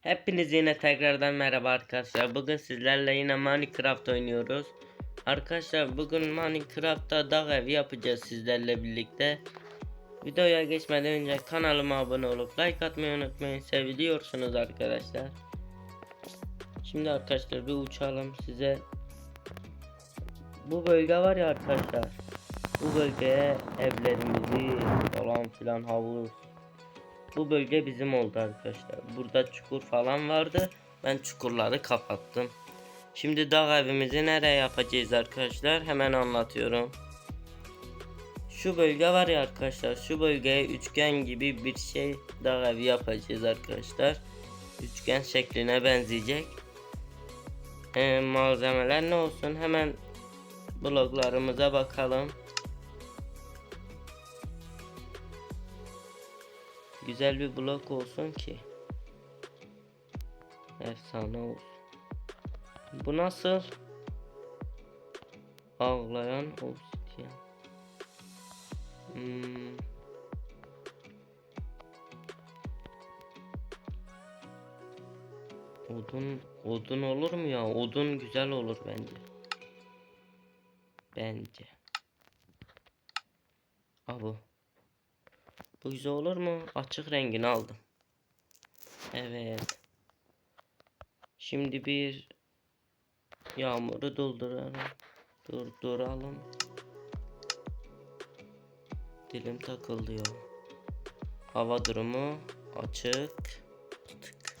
Hepiniz yine tekrardan merhaba arkadaşlar. Bugün sizlerle yine Minecraft oynuyoruz. Arkadaşlar bugün Minecraft'ta dağ evi yapacağız sizlerle birlikte. Videoya geçmeden önce kanalıma abone olup like atmayı unutmayın. Seviliyorsunuz arkadaşlar. Şimdi arkadaşlar bir uçalım size. Bu bölge var ya arkadaşlar. Bu bölgeye evlerimizi falan filan havuz bu bölge bizim oldu arkadaşlar. Burada çukur falan vardı. Ben çukurları kapattım. Şimdi dağ evimizi nereye yapacağız arkadaşlar? Hemen anlatıyorum. Şu bölge var ya arkadaşlar. Şu bölgeye üçgen gibi bir şey dağ evi yapacağız arkadaşlar. Üçgen şekline benzeyecek. Ee, malzemeler ne olsun? Hemen bloklarımıza bakalım. Güzel bir blok olsun ki. Efsane olsun. Bu nasıl? Ağlayan obsidian. Hmm. Odun, odun olur mu ya? Odun güzel olur bence. Bence. Bu. Bu güzel olur mu? Açık rengini aldım. Evet. Şimdi bir yağmuru dolduralım. Durduralım. Dilim takıldı ya. Hava durumu açık. Tık.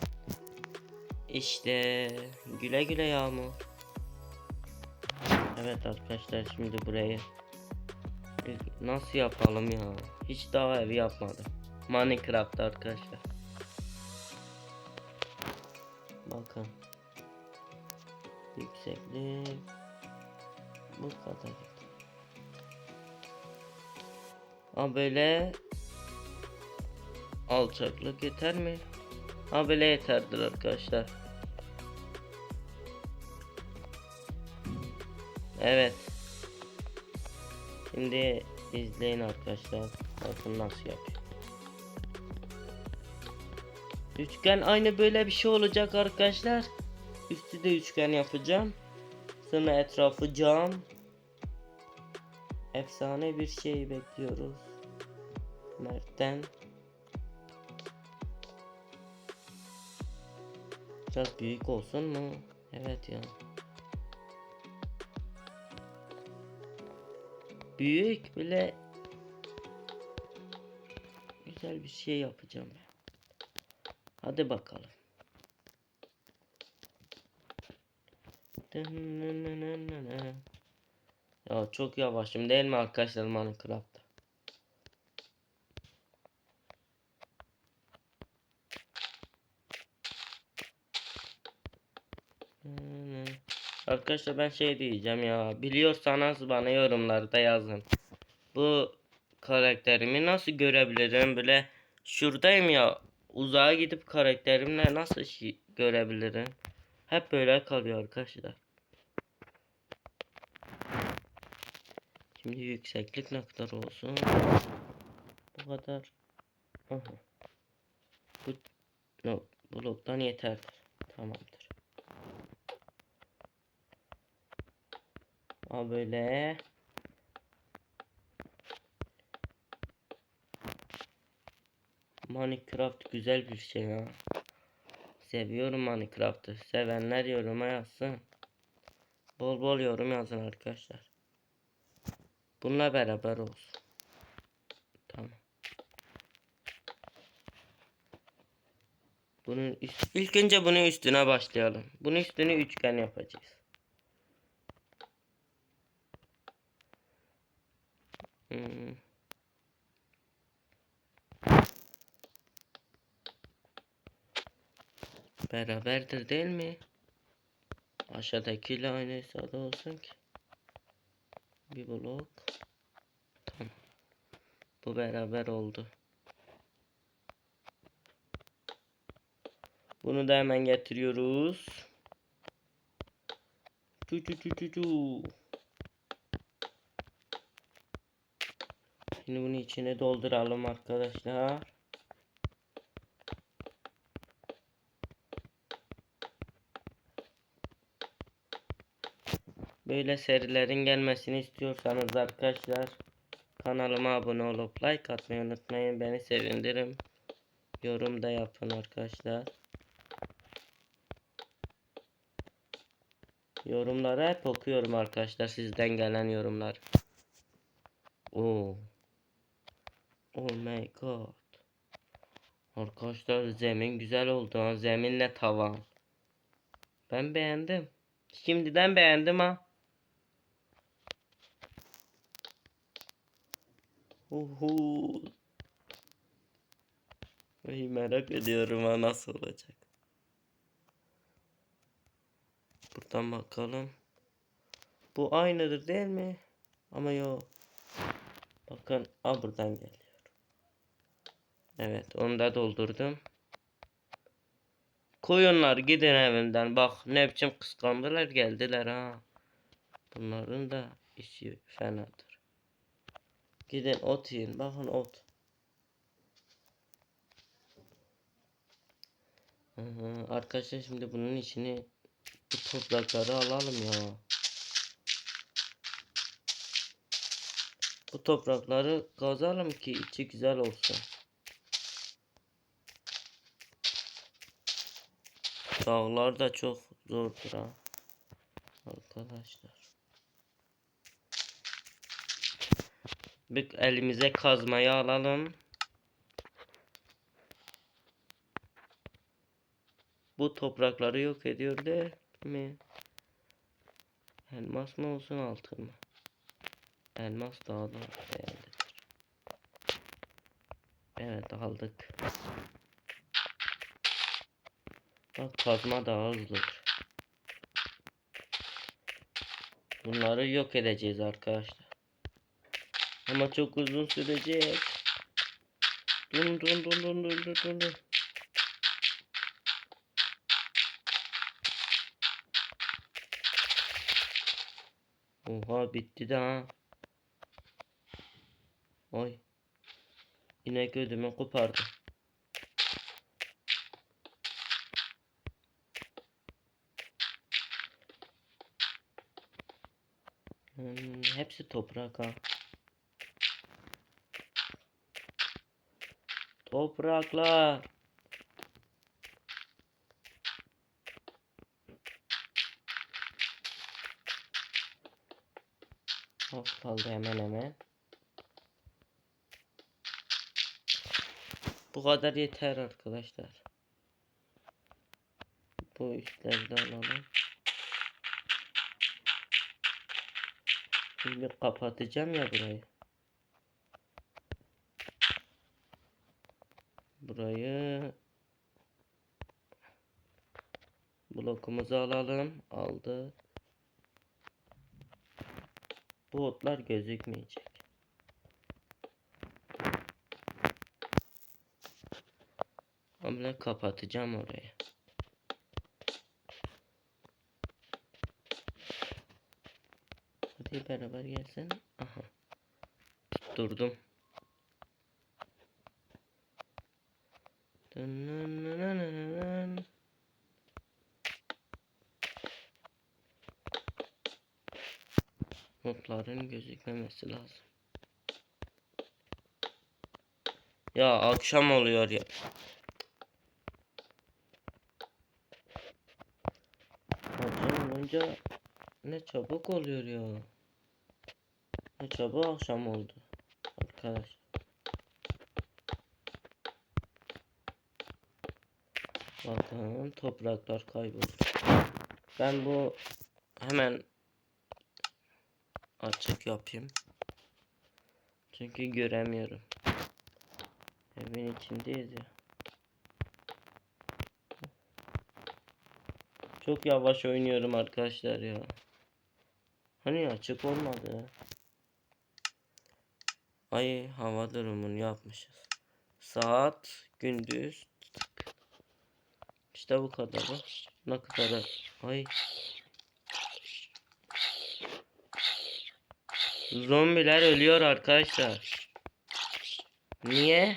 İşte güle güle yağmur. Evet arkadaşlar şimdi burayı nasıl yapalım ya? Hiç daha evi yapmadım. Minecraft arkadaşlar. Bakın. Yükseklik bu kadar. Ha böyle alçaklık yeter mi? Ha böyle yeterdir arkadaşlar. Evet. Şimdi izleyin arkadaşlar. Bakın nasıl. Üçgen aynı böyle bir şey olacak arkadaşlar. Üstü de üçgen yapacağım. Sonra etrafı cam. Efsane bir şey bekliyoruz. Mert'ten. Biraz büyük olsun mu? Evet ya. büyük bile güzel bir şey yapacağım. Hadi bakalım. Ya çok yavaşım değil mi arkadaşlar Minecraft'ta? Arkadaşlar ben şey diyeceğim ya. Biliyorsanız bana yorumlarda yazın. Bu karakterimi nasıl görebilirim? Böyle şuradayım ya. Uzağa gidip karakterimle nasıl şey görebilirim? Hep böyle kalıyor arkadaşlar. Şimdi yükseklik ne kadar olsun? Bu kadar. Aha. Bu no, bloktan yeter. Tamamdır. Al böyle. Minecraft güzel bir şey ya. Seviyorum Minecraft'ı. Sevenler yoruma yazsın. Bol bol yorum yazın arkadaşlar. Bununla beraber olsun. Tamam. Bunun üst, ilk önce bunun üstüne başlayalım. Bunun üstünü üçgen yapacağız. Hmm. Beraberdir değil mi? Aşağıdakiyle aynı hesada olsun ki. Bir blok. Tamam. Bu beraber oldu. Bunu da hemen getiriyoruz. Çu çu çu çu çu. Şimdi bunu içine dolduralım arkadaşlar. Böyle serilerin gelmesini istiyorsanız arkadaşlar kanalıma abone olup like atmayı unutmayın. Beni sevinirim. Yorum da yapın arkadaşlar. Yorumları hep okuyorum arkadaşlar sizden gelen yorumlar. Oo. Oh my god. Arkadaşlar zemin güzel oldu ha. Zeminle tavan. Ben beğendim. Şimdiden beğendim ha. Uhu. Ay merak ediyorum ha nasıl olacak. Buradan bakalım. Bu aynıdır değil mi? Ama yok. Bakın a buradan geliyor. Evet onu da doldurdum. Koyunlar gidin evimden. Bak ne biçim kıskandılar geldiler ha. Bunların da işi fenadır. Gidin ot yiyin. Bakın ot. Hı. Arkadaşlar şimdi bunun içini bu toprakları alalım ya. Bu toprakları kazalım ki içi güzel olsun. Dağlar da çok zordur ha. Arkadaşlar. Bir elimize kazmayı alalım. Bu toprakları yok ediyor değil mi? Elmas mı olsun altın mı? Elmas daha da değerlidir. Evet aldık. Bak kazma daha hızlıdır. Bunları yok edeceğiz arkadaşlar. Ama çok uzun sürecek. Dun dun dun dun dun dun dun dun. Oha bitti de ha. Oy. İnek ödümü kopardı. Hmm, hepsi toprak ha. Topraklar. Az kaldı hemen hemen. Bu kadar yeter arkadaşlar. Bu üstleri de alalım. Şimdi kapatacağım ya. Burayı blokumuzu alalım. Aldık. Bu otlar gözükmeyecek. Ama kapatacağım orayı. Hadi beraber gelsin. Aha. Durdum. Dınınınınının. Notların gözükmemesi lazım. Ya akşam oluyor ya. Akşam olunca ne çabuk oluyor ya. Ne çabuk akşam oldu. Arkadaş. Bakın topraklar kayboldu. Ben bu hemen açık yapayım. Çünkü göremiyorum. Evin içindeyiz ya. Çok yavaş oynuyorum arkadaşlar ya. Hani açık olmadı. Ay hava durumunu yapmışız. Saat gündüz. İşte bu kadar. bak. Ne kadar. Ay. Zombiler ölüyor arkadaşlar. Niye?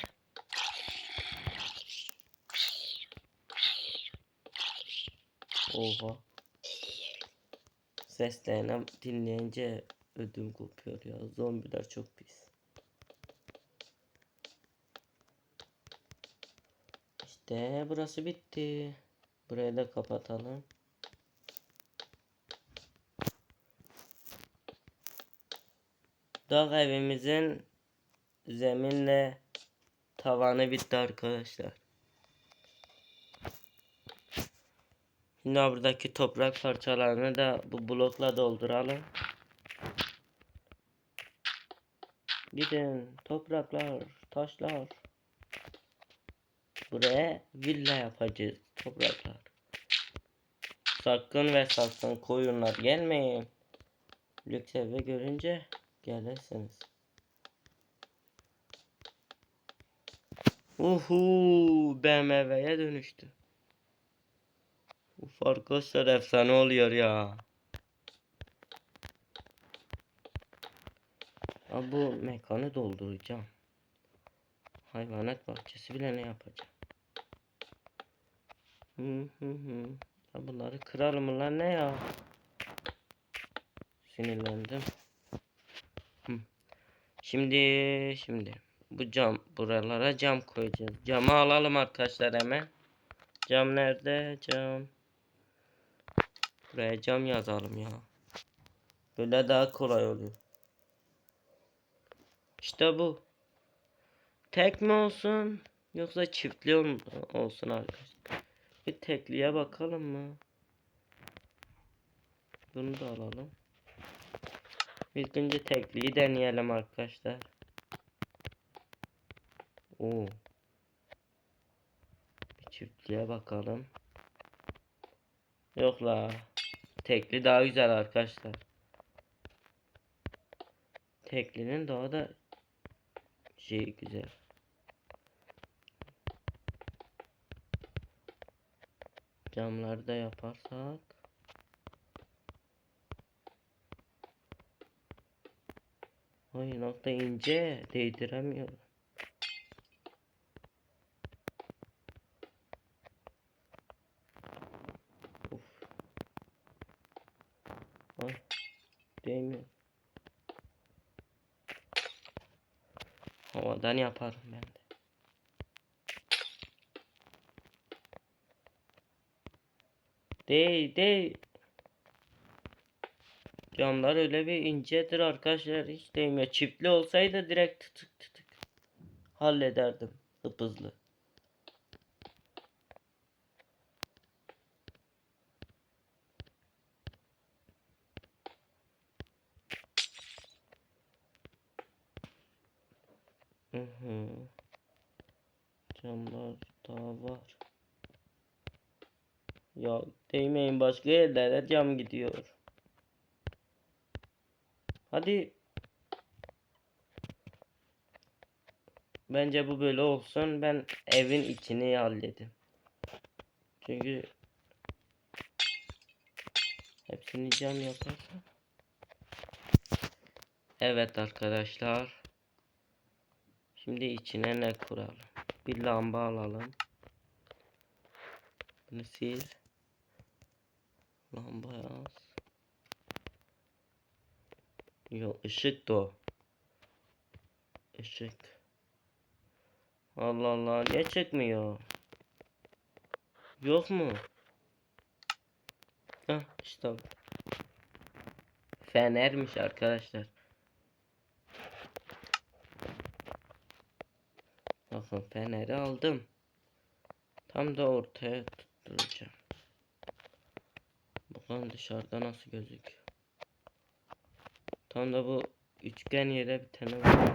Oha. seslerini dinleyince ödüm kopuyor ya. Zombiler çok pis. İşte burası bitti. Burayı da kapatalım. Dağ evimizin zeminle tavanı bitti arkadaşlar. Şimdi buradaki toprak parçalarını da bu blokla dolduralım. Gidin topraklar, taşlar. Buraya villa yapacağız topraklar. Sakın ve sakın koyunlar gelmeyin. Lüks evi görünce gelirsiniz. Uhu BMW'ye dönüştü. Uf arkadaşlar efsane oluyor ya. Ha, bu mekanı dolduracağım. Hayvanat bahçesi bile ne yapacağım? Hı hı hı. Ya bunları kıralım mı lan ne ya? Sinirlendim. Şimdi şimdi bu cam buralara cam koyacağız. Camı alalım arkadaşlar hemen. Cam nerede? Cam. Buraya cam yazalım ya. Böyle daha kolay oluyor. İşte bu. Tek mi olsun yoksa çiftli ol- olsun arkadaşlar. Bir tekliye bakalım mı? Bunu da alalım. İlk önce tekliyi deneyelim arkadaşlar. Oo. Bir çiftliğe bakalım. Yok la. Tekli daha güzel arkadaşlar. Teklinin daha da şey güzel. Camları da yaparsak. Ay nokta ince değdiremiyorum. Of. Ay değmiyor. Havadan yaparım ben de. Değil değil. Camlar öyle bir incedir arkadaşlar hiç değmiyor. Çiftli olsaydı direkt tık tık tık hallederdim hıp hızlı. Hı hı. Camlar daha var. Ya değmeyin başka yerlere cam gidiyor. Hadi. Bence bu böyle olsun. Ben evin içini halledim. Çünkü hepsini cam yaparsam. Evet arkadaşlar. Şimdi içine ne kuralım? Bir lamba alalım. Bunu sil. Lamba yaz. Yok ışık da o. Işık. Allah Allah niye çıkmıyor? Yok mu? Hah işte. Fenermiş arkadaşlar. Bakın feneri aldım. Tam da ortaya tutturacağım. Bakalım dışarıda nasıl gözüküyor. Tam da bu üçgen yere bir tane var.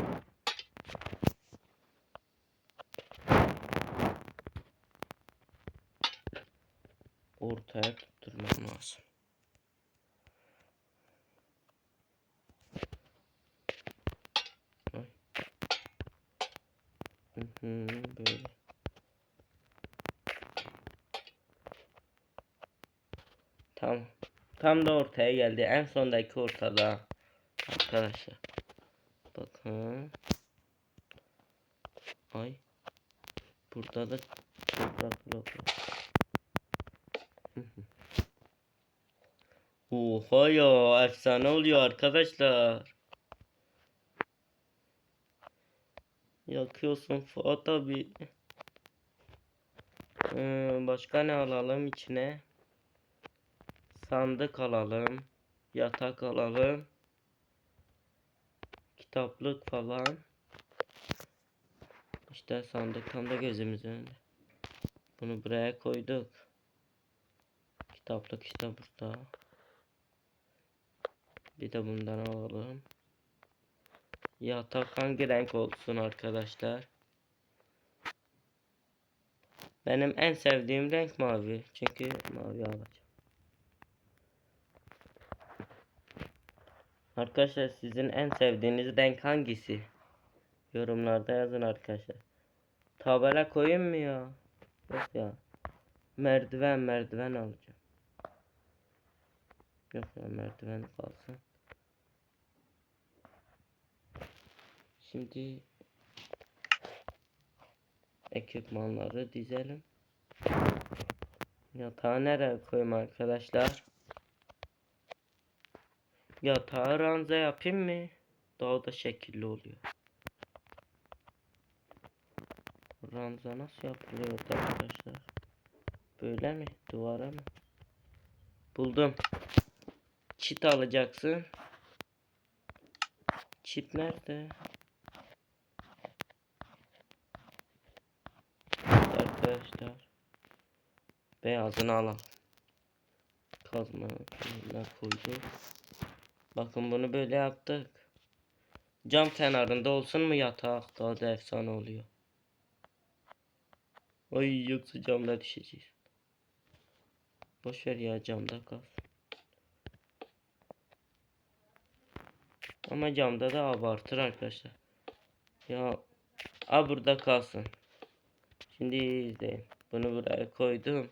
Ortaya tutturmam lazım. Hı hı, böyle. Tamam. Tam da ortaya geldi. En sondaki ortada. Arkadaşlar. Bakın. Ay. Burada da toprak blok. Oha ya efsane oluyor arkadaşlar. Yakıyorsun Fuat abi. Ee, başka ne alalım içine? Sandık alalım. Yatak alalım. Kitaplık falan. İşte sandık tam da gözümüzün önünde. Bunu buraya koyduk. Kitaplık işte burada. Bir de bundan alalım. Yatak hangi renk olsun arkadaşlar? Benim en sevdiğim renk mavi. Çünkü mavi alacağım. Arkadaşlar sizin en sevdiğiniz renk hangisi? Yorumlarda yazın arkadaşlar. Tabela koyayım mı ya? Yok ya. Merdiven merdiven alacağım. Yok ya merdiven kalsın. Şimdi ekipmanları dizelim. Yatağı nereye koyayım arkadaşlar? Yatağı ranza yapayım mı? Daha da şekilli oluyor. Ranza nasıl yapılıyor arkadaşlar? Böyle mi? Duvara mı? Buldum. Çit alacaksın. Çit nerede? Arkadaşlar. Beyazını alalım. Kazma kenarına koyduk. Bakın bunu böyle yaptık. Cam kenarında olsun mu yatak? Daha da efsane oluyor. Ay yoksa camda düşeceğiz. Boş ver ya camda kalsın. Ama camda da abartır arkadaşlar. Ya a burada kalsın. Şimdi izleyin. Bunu buraya koydum.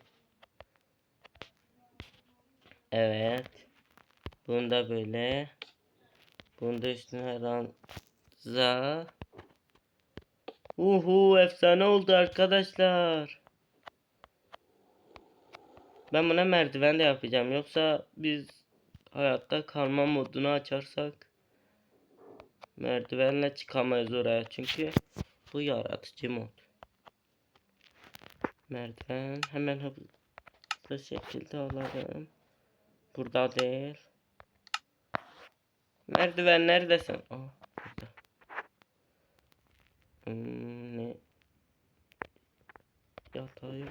Evet. Bunu da böyle. Bunu da üstüne ranza. Uhu efsane oldu arkadaşlar. Ben buna merdiven de yapacağım. Yoksa biz hayatta kalma modunu açarsak merdivenle çıkamayız oraya. Çünkü bu yaratıcı mod. Merdiven hemen hızlı şekilde alalım. Burada değil. Merdiven neredesin? Aa, burada. Hmm, ne? Yatağı yok.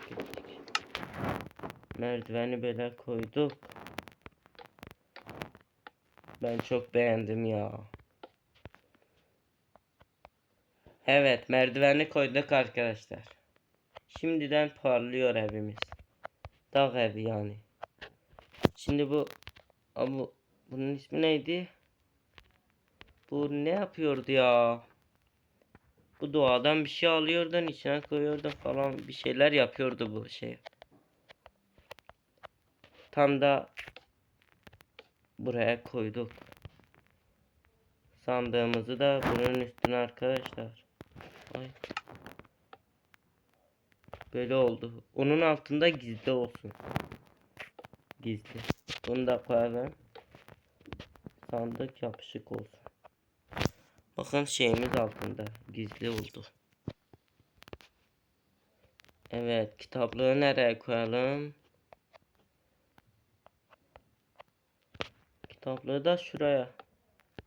Merdiveni böyle koyduk. Ben çok beğendim ya. Evet merdiveni koyduk arkadaşlar. Şimdiden parlıyor evimiz. Dağ evi yani. Şimdi bu bu bunun ismi neydi? Bu ne yapıyordu ya? Bu doğadan bir şey alıyordun içine koyuyordun falan bir şeyler yapıyordu bu şey. Tam da buraya koyduk. Sandığımızı da bunun üstüne arkadaşlar. Ay. Böyle oldu. Onun altında gizli olsun. Gizli. Bunu da koyalım. Sandık yapışık olsun. Bakın şeyimiz altında. Gizli oldu. Evet. Kitaplığı nereye koyalım? Kitaplığı da şuraya.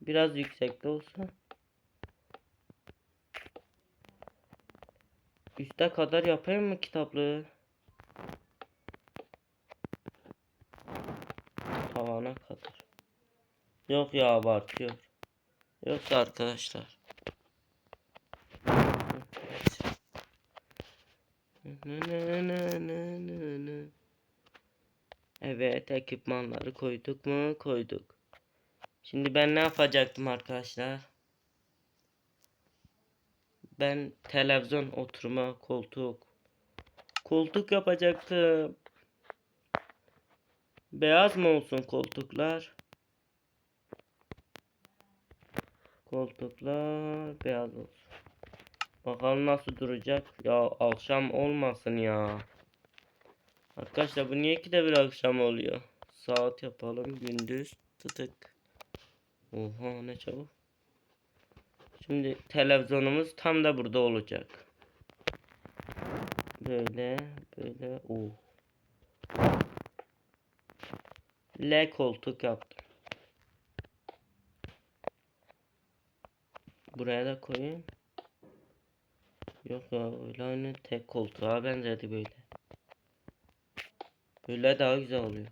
Biraz yüksekte olsun. Üste kadar yapayım mı kitaplığı? Tavana kadar. Yok ya abartıyor. Yoksa arkadaşlar. Evet ekipmanları koyduk mu? Koyduk. Şimdi ben ne yapacaktım arkadaşlar? Ben televizyon oturma koltuk. Koltuk yapacaktım. Beyaz mı olsun koltuklar? Koltuklar beyaz olsun. Bakalım nasıl duracak. Ya akşam olmasın ya. Arkadaşlar bu niye ki de bir akşam oluyor? saat yapalım gündüz tıtık. Oha ne çabuk. Şimdi televizyonumuz tam da burada olacak. Böyle böyle o. L koltuk yaptım. Buraya da koyayım. Yok ya öyle aynı tek koltuğa benzedi böyle. Böyle daha güzel oluyor.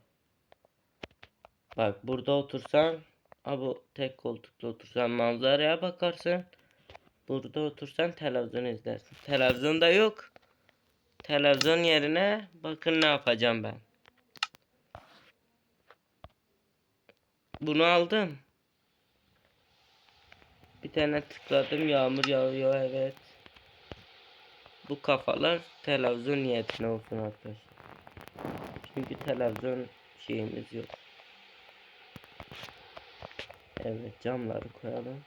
Bak burada otursan ha bu tek koltukta otursan manzaraya bakarsın. Burada otursan televizyon izlersin. Televizyon da yok. Televizyon yerine bakın ne yapacağım ben. Bunu aldım. Bir tane tıkladım yağmur yağıyor evet. Bu kafalar televizyon niyetine olsun arkadaşlar. Çünkü televizyon şeyimiz yok. Evet camları koyalım.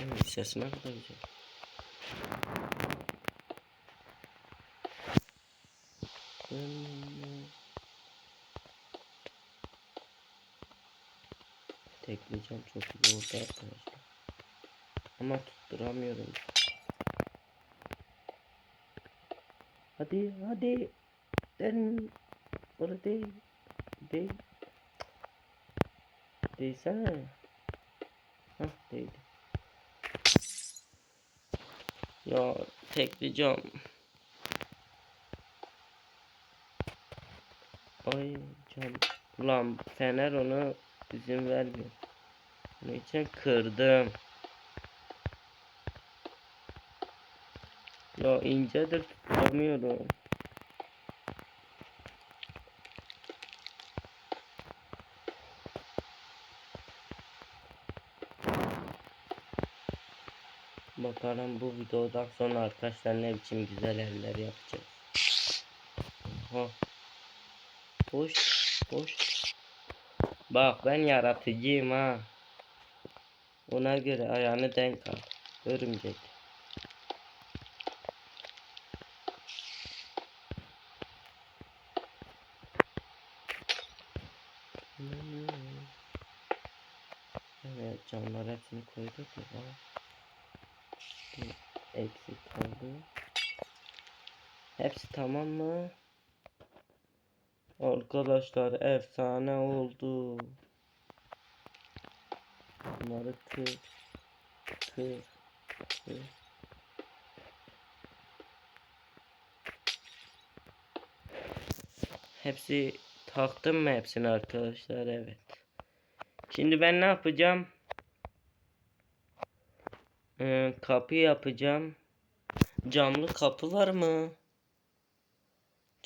Evet, ses ne kadar güzel. Tekleyeceğim çok iyi oldu arkadaşlar. Ama tutturamıyorum. Hadi hadi. Den. Orada değil. Değil. Değsene. Hah değdi. Ya tekleyeceğim. Ay cam. Ulan fener onu izin vermiyor. Onun için kırdım. Ya incedir tutamıyorum. Bakalım bu videodan sonra arkadaşlar ne biçim güzel evler yapacağız. Oha. Boş, boş. Bak ben yaratıcıyım ha. Ona göre ayağını denk al. Örümcek. Evet camlar hepsini koyduk. Bir eksik kaldı. Hepsi tamam mı? Arkadaşlar efsane oldu. Bunları kır. Kır. Kır. Hepsi taktım mı hepsini arkadaşlar? Evet. Şimdi ben ne yapacağım? Ee, kapı yapacağım. Camlı kapı var mı?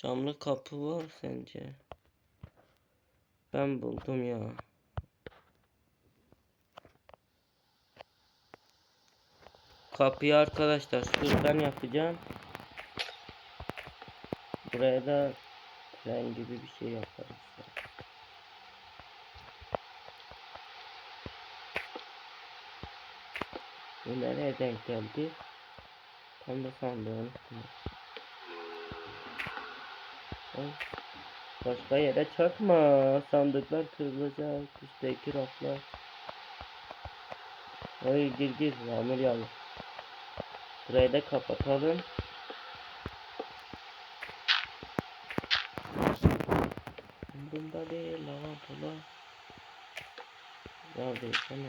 Camlı kapı var sence? Ben buldum ya. Kapıyı arkadaşlar şuradan yapacağım. Buraya da tren gibi bir şey yaparız. Bu nereye denk geldi? Tam da. Ay. Başka yere çarpma. Sandıklar kırılacak. Üstteki raflar. Ay gir gir. Yağmur yağıyor. Burayı da kapatalım. Bunda değil la bula. Ya değilsene.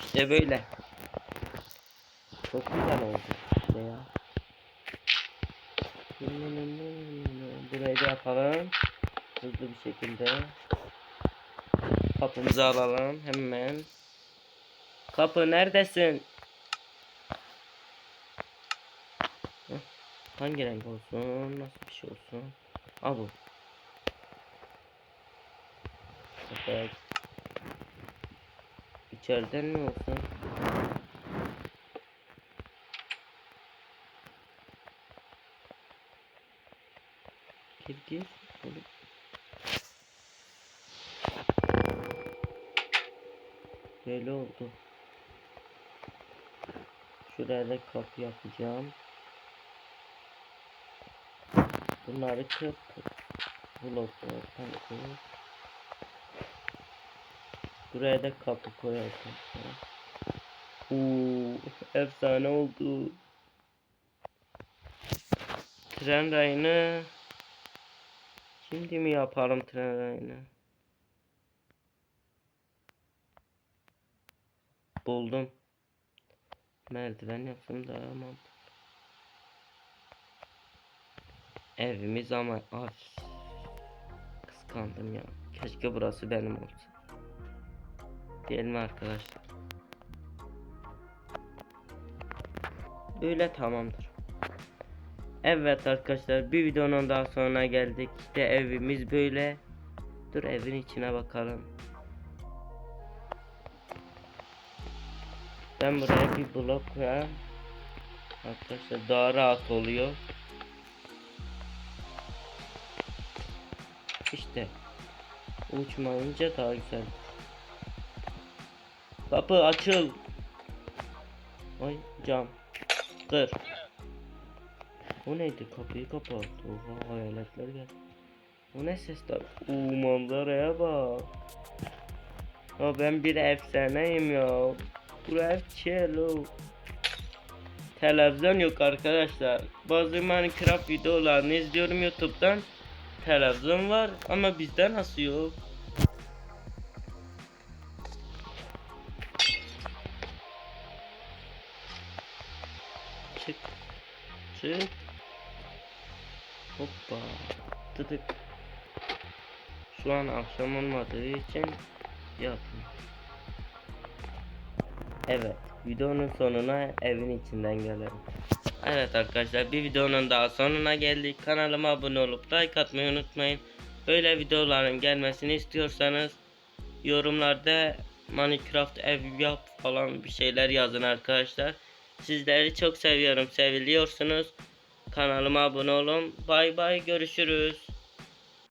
İşte böyle. Çok güzel oldu işte ya. Burayı da yapalım. Hızlı bir şekilde. Kapımızı alalım hemen. Kapı neredesin? Hangi renk olsun? Nasıl bir şey olsun? Al bu. Evet. İçeriden mi olsun? Sevgi olup Böyle oldu. Şuraya da kapı yapacağım. Bunları kırk bloklardan koyup Buraya da kapı koyarsın. Uuu efsane oldu. Tren rayını Şimdi mi yapalım tren rayını? Buldum. Merdiven yapsam daha mantıklı. Evimiz ama ay, kıskandım ya. Keşke burası benim olsa. Değil mi arkadaşlar? Böyle tamamdır. Evet arkadaşlar bir videonun daha sonuna geldik. İşte evimiz böyle. Dur evin içine bakalım. Ben buraya bir blok koyayım. Arkadaşlar daha rahat oluyor. İşte uçmayınca daha güzel. Kapı açıl. Ay cam. Kır. O neydi? Kapıyı kapat. Oha hayaletler gel. O ne sesler? Uuu manzaraya bak. Ha ben bir efsaneyim ya. Buraya cello. Televizyon yok arkadaşlar. Bazı Minecraft videolarını izliyorum YouTube'dan. Televizyon var ama bizde nasıl yok? Akşam olmadığı için yatın. Evet. Videonun sonuna evin içinden gelelim. Evet arkadaşlar bir videonun daha sonuna geldik. Kanalıma abone olup like atmayı unutmayın. Böyle videoların gelmesini istiyorsanız yorumlarda Minecraft ev yap falan bir şeyler yazın arkadaşlar. Sizleri çok seviyorum. Seviliyorsunuz. Kanalıma abone olun. Bay bay görüşürüz.